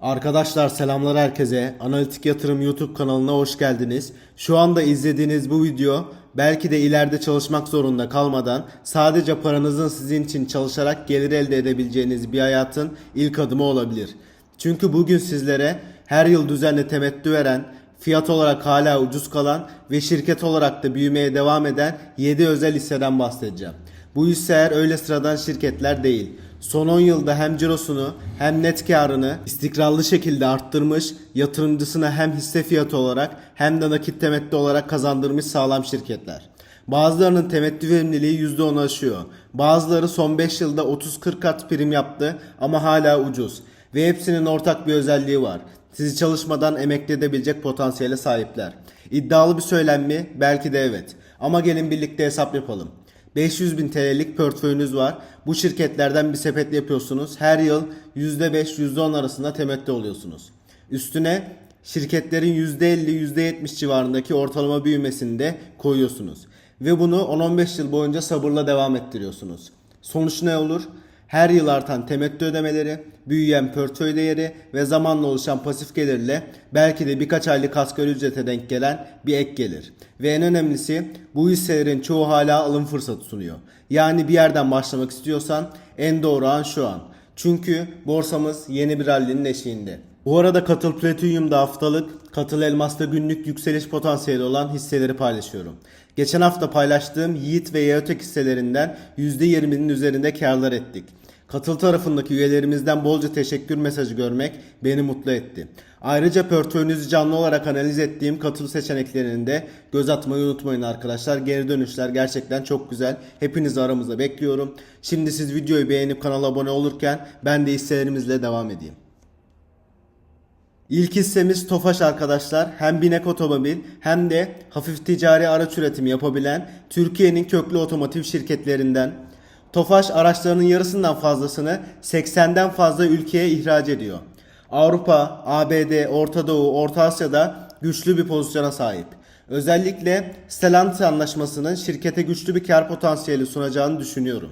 Arkadaşlar selamlar herkese. Analitik Yatırım YouTube kanalına hoş geldiniz. Şu anda izlediğiniz bu video belki de ileride çalışmak zorunda kalmadan sadece paranızın sizin için çalışarak gelir elde edebileceğiniz bir hayatın ilk adımı olabilir. Çünkü bugün sizlere her yıl düzenli temettü veren, fiyat olarak hala ucuz kalan ve şirket olarak da büyümeye devam eden 7 özel hisseden bahsedeceğim. Bu hisseler öyle sıradan şirketler değil. Son 10 yılda hem cirosunu hem net karını istikrarlı şekilde arttırmış, yatırımcısına hem hisse fiyatı olarak hem de nakit temettü olarak kazandırmış sağlam şirketler. Bazılarının temettü verimliliği %10 aşıyor. Bazıları son 5 yılda 30-40 kat prim yaptı ama hala ucuz. Ve hepsinin ortak bir özelliği var. Sizi çalışmadan emekli edebilecek potansiyele sahipler. İddialı bir söylem mi? Belki de evet. Ama gelin birlikte hesap yapalım. 500 bin TL'lik portföyünüz var. Bu şirketlerden bir sepet yapıyorsunuz. Her yıl %5, %10 arasında temettü oluyorsunuz. Üstüne şirketlerin %50, %70 civarındaki ortalama büyümesini de koyuyorsunuz. Ve bunu 10-15 yıl boyunca sabırla devam ettiriyorsunuz. Sonuç ne olur? Her yıl artan temettü ödemeleri, büyüyen portföy değeri ve zamanla oluşan pasif gelirle belki de birkaç aylık asgari ücrete denk gelen bir ek gelir. Ve en önemlisi bu hisselerin çoğu hala alım fırsatı sunuyor. Yani bir yerden başlamak istiyorsan en doğru an şu an. Çünkü borsamız yeni bir rallinin eşiğinde. Bu arada Katıl Platinum'da haftalık, Katıl Elmas'ta günlük yükseliş potansiyeli olan hisseleri paylaşıyorum. Geçen hafta paylaştığım Yiğit ve Yeotek hisselerinden %20'nin üzerinde karlar ettik. Katıl tarafındaki üyelerimizden bolca teşekkür mesajı görmek beni mutlu etti. Ayrıca portföyünüzü canlı olarak analiz ettiğim katıl seçeneklerine de göz atmayı unutmayın arkadaşlar. Geri dönüşler gerçekten çok güzel. Hepinizi aramızda bekliyorum. Şimdi siz videoyu beğenip kanala abone olurken ben de hisselerimizle devam edeyim. İlk hissemiz Tofaş arkadaşlar. Hem binek otomobil hem de hafif ticari araç üretimi yapabilen Türkiye'nin köklü otomotiv şirketlerinden. Tofaş araçlarının yarısından fazlasını 80'den fazla ülkeye ihraç ediyor. Avrupa, ABD, Orta Doğu, Orta Asya'da güçlü bir pozisyona sahip. Özellikle Stellantis anlaşmasının şirkete güçlü bir kar potansiyeli sunacağını düşünüyorum.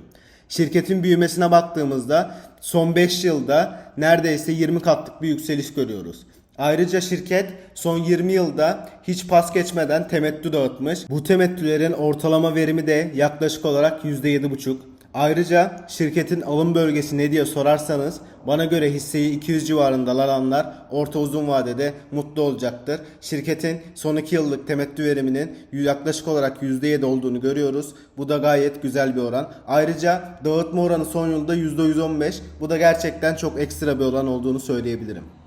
Şirketin büyümesine baktığımızda son 5 yılda neredeyse 20 katlık bir yükseliş görüyoruz. Ayrıca şirket son 20 yılda hiç pas geçmeden temettü dağıtmış. Bu temettülerin ortalama verimi de yaklaşık olarak %7,5. Ayrıca şirketin alım bölgesi ne diye sorarsanız bana göre hisseyi 200 civarında alanlar orta uzun vadede mutlu olacaktır. Şirketin son 2 yıllık temettü veriminin yaklaşık olarak %7 olduğunu görüyoruz. Bu da gayet güzel bir oran. Ayrıca dağıtma oranı son yılda %115. Bu da gerçekten çok ekstra bir oran olduğunu söyleyebilirim.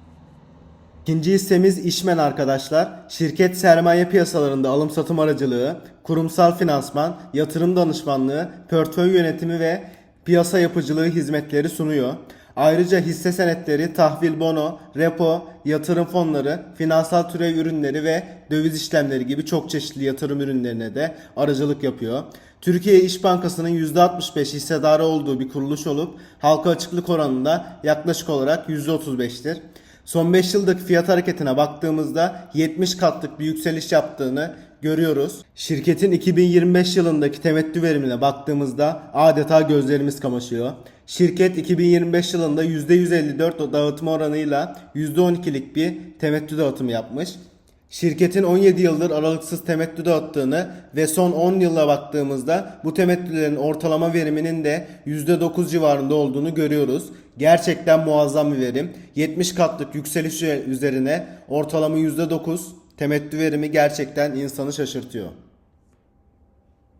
İkinci hissemiz İşmen arkadaşlar. Şirket sermaye piyasalarında alım satım aracılığı, kurumsal finansman, yatırım danışmanlığı, portföy yönetimi ve piyasa yapıcılığı hizmetleri sunuyor. Ayrıca hisse senetleri, tahvil bono, repo, yatırım fonları, finansal türev ürünleri ve döviz işlemleri gibi çok çeşitli yatırım ürünlerine de aracılık yapıyor. Türkiye İş Bankası'nın %65 hissedarı olduğu bir kuruluş olup halka açıklık oranında yaklaşık olarak %35'tir. Son 5 yıldaki fiyat hareketine baktığımızda 70 katlık bir yükseliş yaptığını görüyoruz. Şirketin 2025 yılındaki temettü verimine baktığımızda adeta gözlerimiz kamaşıyor. Şirket 2025 yılında %154 dağıtma oranıyla %12'lik bir temettü dağıtımı yapmış. Şirketin 17 yıldır aralıksız temettü dağıttığını ve son 10 yıla baktığımızda bu temettülerin ortalama veriminin de %9 civarında olduğunu görüyoruz. Gerçekten muazzam bir verim. 70 katlık yükseliş üzerine ortalama %9 temettü verimi gerçekten insanı şaşırtıyor.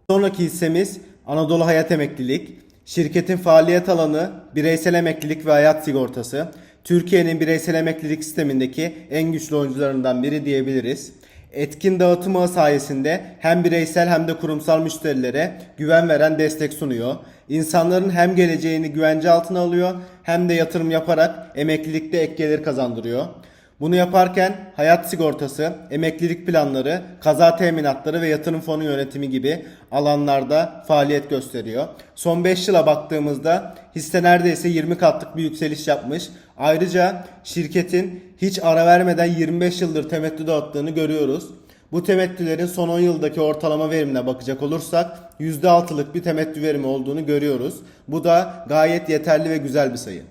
Sonraki hissemiz Anadolu Hayat Emeklilik. Şirketin faaliyet alanı bireysel emeklilik ve hayat sigortası. Türkiye'nin bireysel emeklilik sistemindeki en güçlü oyuncularından biri diyebiliriz. Etkin dağıtım ağı sayesinde hem bireysel hem de kurumsal müşterilere güven veren destek sunuyor. İnsanların hem geleceğini güvence altına alıyor hem de yatırım yaparak emeklilikte ek gelir kazandırıyor. Bunu yaparken hayat sigortası, emeklilik planları, kaza teminatları ve yatırım fonu yönetimi gibi alanlarda faaliyet gösteriyor. Son 5 yıla baktığımızda hisse neredeyse 20 katlık bir yükseliş yapmış. Ayrıca şirketin hiç ara vermeden 25 yıldır temettü dağıttığını görüyoruz. Bu temettülerin son 10 yıldaki ortalama verimine bakacak olursak %6'lık bir temettü verimi olduğunu görüyoruz. Bu da gayet yeterli ve güzel bir sayı.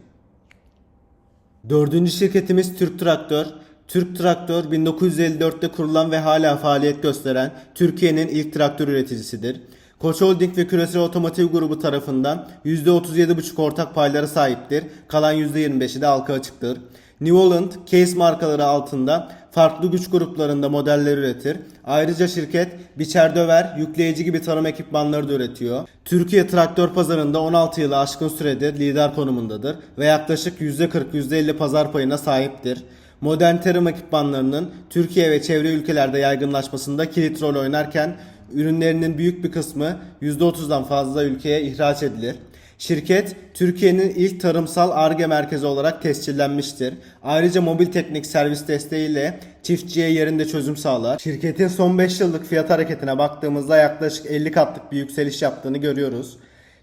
Dördüncü şirketimiz Türk Traktör. Türk Traktör 1954'te kurulan ve hala faaliyet gösteren Türkiye'nin ilk traktör üreticisidir. Koç Holding ve Küresel Otomotiv Grubu tarafından %37,5 ortak paylara sahiptir. Kalan %25'i de halka açıktır. New Holland, Case markaları altında farklı güç gruplarında modeller üretir. Ayrıca şirket biçer döver, yükleyici gibi tarım ekipmanları da üretiyor. Türkiye traktör pazarında 16 yılı aşkın süredir lider konumundadır ve yaklaşık %40-%50 pazar payına sahiptir. Modern tarım ekipmanlarının Türkiye ve çevre ülkelerde yaygınlaşmasında kilit rol oynarken ürünlerinin büyük bir kısmı %30'dan fazla ülkeye ihraç edilir. Şirket Türkiye'nin ilk tarımsal ARGE merkezi olarak tescillenmiştir. Ayrıca mobil teknik servis desteğiyle çiftçiye yerinde çözüm sağlar. Şirketin son 5 yıllık fiyat hareketine baktığımızda yaklaşık 50 katlık bir yükseliş yaptığını görüyoruz.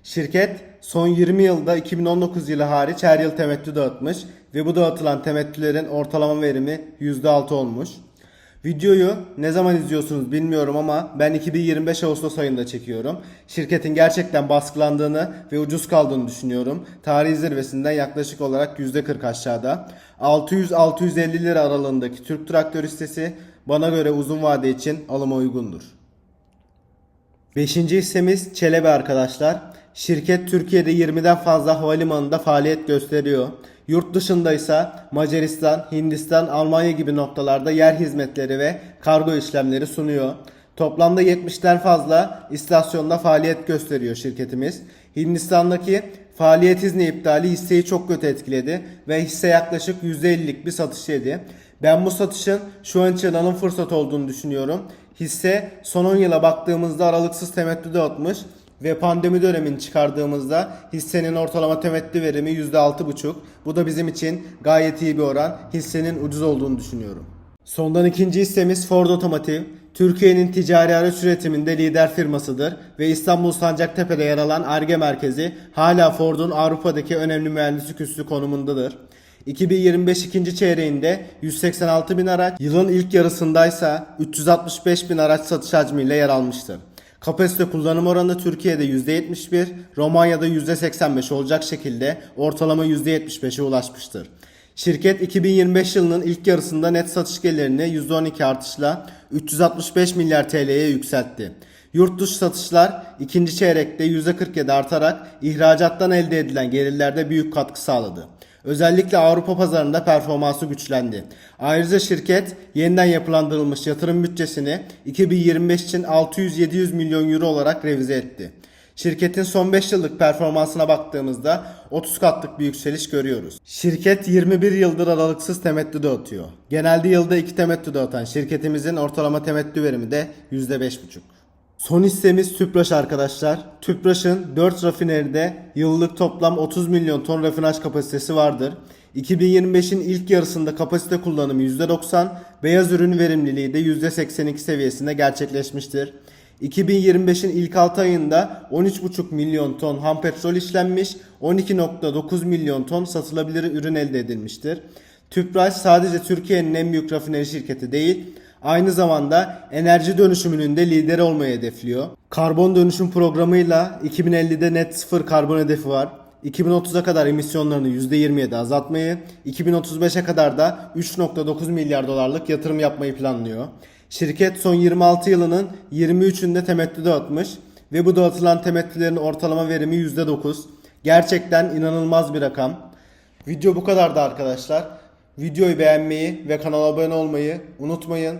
Şirket son 20 yılda 2019 yılı hariç her yıl temettü dağıtmış ve bu dağıtılan temettülerin ortalama verimi %6 olmuş. Videoyu ne zaman izliyorsunuz bilmiyorum ama ben 2025 Ağustos ayında çekiyorum. Şirketin gerçekten baskılandığını ve ucuz kaldığını düşünüyorum. Tarih zirvesinden yaklaşık olarak %40 aşağıda. 600-650 lira aralığındaki Türk traktör hissesi bana göre uzun vade için alıma uygundur. Beşinci hissemiz Çelebi arkadaşlar. Şirket Türkiye'de 20'den fazla havalimanında faaliyet gösteriyor. Yurt dışında ise Macaristan, Hindistan, Almanya gibi noktalarda yer hizmetleri ve kargo işlemleri sunuyor. Toplamda 70'ten fazla istasyonda faaliyet gösteriyor şirketimiz. Hindistan'daki faaliyet izni iptali hisseyi çok kötü etkiledi ve hisse yaklaşık %50'lik bir satış yedi. Ben bu satışın şu an için alım fırsatı olduğunu düşünüyorum. Hisse son 10 yıla baktığımızda aralıksız temettü dağıtmış ve pandemi dönemini çıkardığımızda hissenin ortalama temettü verimi %6,5. Bu da bizim için gayet iyi bir oran. Hissenin ucuz olduğunu düşünüyorum. Sondan ikinci hissemiz Ford Otomotiv. Türkiye'nin ticari araç üretiminde lider firmasıdır ve İstanbul Sancaktepe'de yer alan ARGE merkezi hala Ford'un Avrupa'daki önemli mühendislik üssü konumundadır. 2025 ikinci çeyreğinde 186 bin araç, yılın ilk yarısındaysa 365 bin araç satış hacmiyle yer almıştır. Kapasite kullanım oranı Türkiye'de %71, Romanya'da %85 olacak şekilde ortalama %75'e ulaşmıştır. Şirket 2025 yılının ilk yarısında net satış gelirini %12 artışla 365 milyar TL'ye yükseltti. Yurt dışı satışlar ikinci çeyrekte %47 artarak ihracattan elde edilen gelirlerde büyük katkı sağladı. Özellikle Avrupa pazarında performansı güçlendi. Ayrıca şirket yeniden yapılandırılmış yatırım bütçesini 2025 için 600-700 milyon euro olarak revize etti. Şirketin son 5 yıllık performansına baktığımızda 30 katlık bir yükseliş görüyoruz. Şirket 21 yıldır aralıksız temettü dağıtıyor. Genelde yılda 2 temettü dağıtan şirketimizin ortalama temettü verimi de %5,5. Son hissemiz Tüpraş arkadaşlar. Tüpraş'ın 4 rafineride yıllık toplam 30 milyon ton rafinaj kapasitesi vardır. 2025'in ilk yarısında kapasite kullanımı %90, beyaz ürün verimliliği de %82 seviyesinde gerçekleşmiştir. 2025'in ilk 6 ayında 13,5 milyon ton ham petrol işlenmiş, 12,9 milyon ton satılabilir ürün elde edilmiştir. Tüpraş sadece Türkiye'nin en büyük rafineri şirketi değil, aynı zamanda enerji dönüşümünün de lideri olmayı hedefliyor. Karbon dönüşüm programıyla 2050'de net sıfır karbon hedefi var. 2030'a kadar emisyonlarını %27 azaltmayı, 2035'e kadar da 3.9 milyar dolarlık yatırım yapmayı planlıyor. Şirket son 26 yılının 23'ünde temettü dağıtmış ve bu dağıtılan temettülerin ortalama verimi %9. Gerçekten inanılmaz bir rakam. Video bu kadardı arkadaşlar. Videoyu beğenmeyi ve kanala abone olmayı unutmayın.